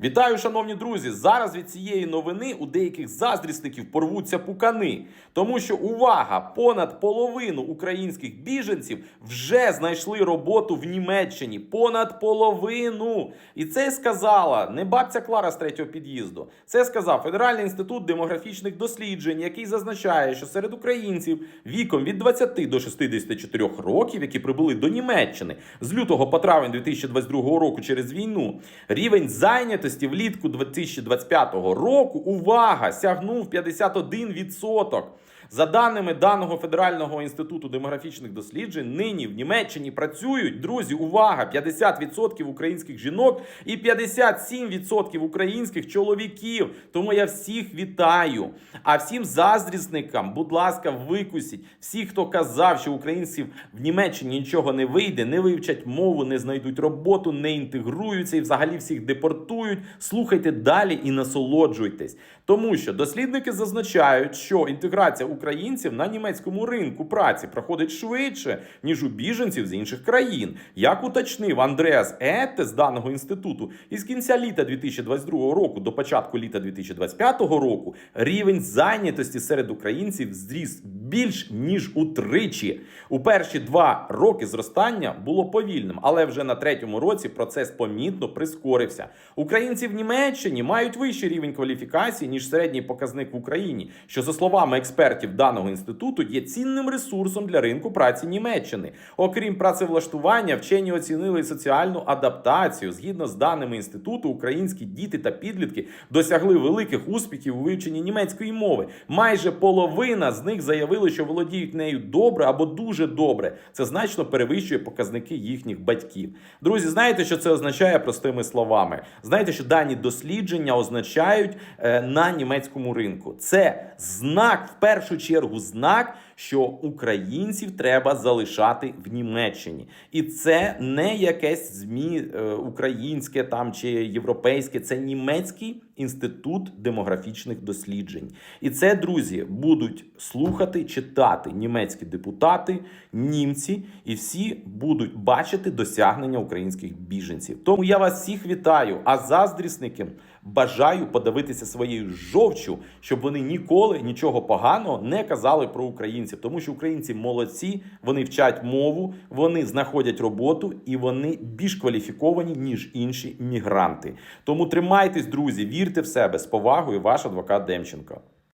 Вітаю, шановні друзі! Зараз від цієї новини у деяких заздрісників порвуться пукани, тому що увага! Понад половину українських біженців вже знайшли роботу в Німеччині. Понад половину! І це сказала не бабця Клара з третього під'їзду. Це сказав Федеральний інститут демографічних досліджень, який зазначає, що серед українців віком від 20 до 64 років, які прибули до Німеччини з лютого по травень 2022 року через війну, рівень зайнятості влітку 2025 року, увага, сягнув 51%. За даними даного Федерального інституту демографічних досліджень, нині в Німеччині працюють, друзі, увага, 50% українських жінок і 57% українських чоловіків. Тому я всіх вітаю. А всім заздрісникам, будь ласка, викусіть. Всі, хто казав, що українців в Німеччині нічого не вийде, не вивчать мову, не знайдуть роботу, не інтегруються і взагалі всіх депортують. Слухайте далі і насолоджуйтесь. Тому що дослідники зазначають, що інтеграція українців на німецькому ринку праці проходить швидше, ніж у біженців з інших країн. Як уточнив Андреас Етте з даного інституту, із кінця літа 2022 року до початку літа 2025 року рівень зайнятості серед українців зріс більш ніж утричі. У перші два роки зростання було повільним, але вже на третьому році процес помітно прискорився. Українці в Німеччині мають вищий рівень кваліфікації ніж середній показник в Україні, що за словами експертів даного інституту є цінним ресурсом для ринку праці Німеччини. Окрім працевлаштування, вчені оцінили соціальну адаптацію. Згідно з даними інституту, українські діти та підлітки досягли великих успіхів у вивченні німецької мови. Майже половина з них заявили, що володіють нею добре або дуже добре. Це значно перевищує показники їхніх батьків. Друзі, знаєте, що це означає простими словами? Знаєте, що дані дослідження означають е, на німецькому ринку. Це знак, в першу чергу, знак, що українців треба залишати в Німеччині. І це не якесь змі е, українське там чи європейське, це німецький інститут демографічних досліджень. І це, друзі, будуть слухати, читати німецькі депутати, німці, і всі будуть бачити досягнення українських біженців. Тому я вас всіх вітаю. А заздрісникам бажаю подивитися своєю жовчю, щоб вони ніколи нічого поганого не казали про українців, тому що українці молодці, вони вчать мову, вони знаходять роботу і вони більш кваліфіковані ніж інші мігранти. Тому тримайтесь, друзі, вірте в себе з повагою, ваш адвокат Демченко.